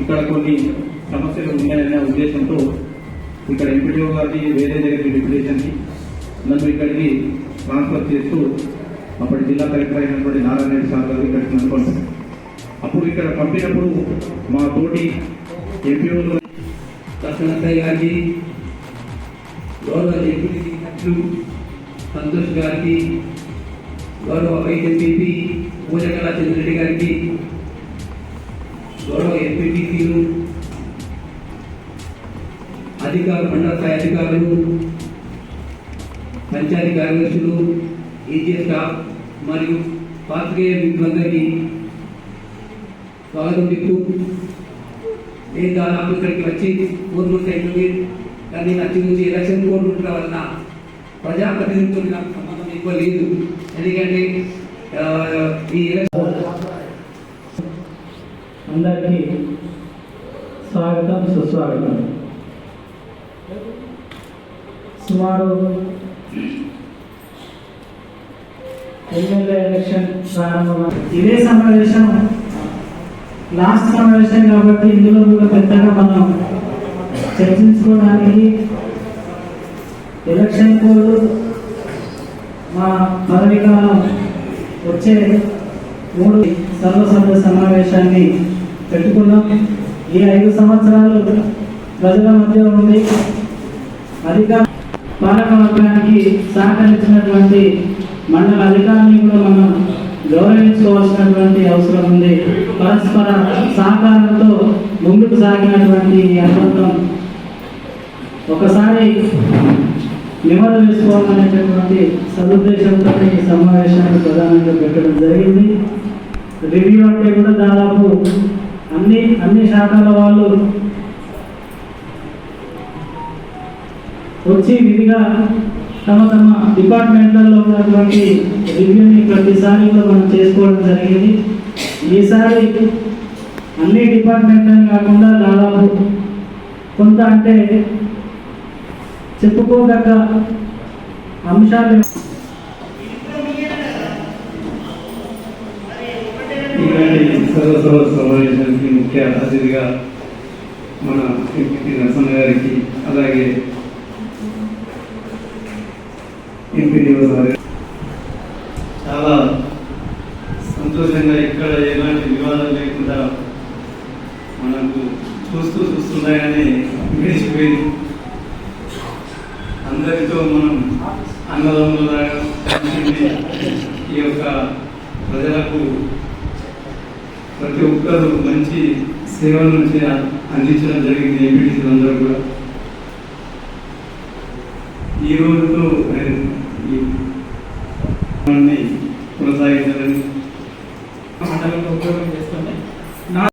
ఇక్కడ కొన్ని సమస్యలు ఉన్నాయనే ఉద్దేశంతో ఇక్కడ ఎంపీడీఓ గారిని వేరే దగ్గరికి డిప్యుటేషన్కి నన్ను ఇక్కడికి ట్రాన్స్ఫర్ చేస్తూ అప్పటి జిల్లా కలెక్టర్ అయినటువంటి నారాయణ రెడ్డి సార్ గారు ఇక్కడికి అనుకోండి అప్పుడు ఇక్కడ పంపినప్పుడు మా తోటి ఎంపీఓలు దర్శనక్కయ్య గారికి గౌరవ ఎంపీ సంతోష్ గారికి గౌరవ వైస్ పూజకళా చంద్రెడ్డి గారికి అధికారులు మండల స్థాయి అధికారులు పంచాయతీ కార్యదర్శులు ఈజీ స్టాఫ్ మరియు పాత్రికేయ మిత్రులందరికీ స్వాగతం చెప్తూ నేను దాదాపు ఇక్కడికి వచ్చి పూర్తి అవుతుంది కానీ నచ్చి నుంచి ఎలక్షన్ కోడ్ ఉండడం వలన ప్రజాప్రతినిధులతో నాకు సంబంధం ఎక్కువ లేదు. ఎందుకంటే ఈ ఎలక్షన్ అందరికీ స్వాగతం సుస్వాగతం. సుమారు ఎమ్మెల్యే ఎలక్షన్ ప్రారంభం. ఇదే సమావేశం లాస్ట్ సమావేశం కాబట్టి ఇందులో కూడా పెద్దగా మనం చర్చించుకోవడానికి ఎలక్షన్ కోడ్ మా పదవి కాలం వచ్చే మూడు సర్వసభ్య సమావేశాన్ని పెట్టుకున్నాం. ఈ ఐదు సంవత్సరాలు ప్రజల మధ్య ఉండి అధికార పాలక వర్గానికి సహకరించినటువంటి మండల అధికారాన్ని కూడా మనం గౌరవించుకోవాల్సినటువంటి అవసరం ఉంది. పరస్పర సహకారంతో ముందుకు సాగినటువంటి ఈ అనుబంధం ఒకసారి నిమరు వేసుకోవాలనేటటువంటి సదుద్దేశంతో ఈ సమావేశాన్ని ప్రధానంగా పెట్టడం జరిగింది. రివ్యూ అంటే కూడా దాదాపు అన్ని అన్ని శాఖల వాళ్ళు వచ్చి విధిగా తమ తమ డిపార్ట్మెంట్లలో ఉన్నటువంటి రివ్యూని ప్రతిసారి కూడా మనం చేసుకోవడం జరిగింది. ఈసారి అన్ని డిపార్ట్మెంట్లను కాకుండా దాదాపు కొంత అంటే చెప్పుకోదగ్గ అంశాలు సర్వసభ సమావేశానికి ముఖ్య అతిథిగా మన ఎంపీ నరసన్న గారికి అలాగే ఎంపీడీఓ చాలా సంతోషంగా ఇక్కడ ఎలాంటి వివాదం లేకుండా మనకు చూస్తూ చూస్తున్నాయని గడిచిపోయింది అందరితో మనం అన్నదమ్ములలాగా ఈ యొక్క ప్రజలకు ప్రతి ఒక్కరు మంచి సేవల నుంచి అందించడం జరిగింది ఎంపీటీసీలు అందరూ కూడా. ఈ రోజుతో కొనసాగించాలని మండలంలో ఉపయోగం చేస్తుంది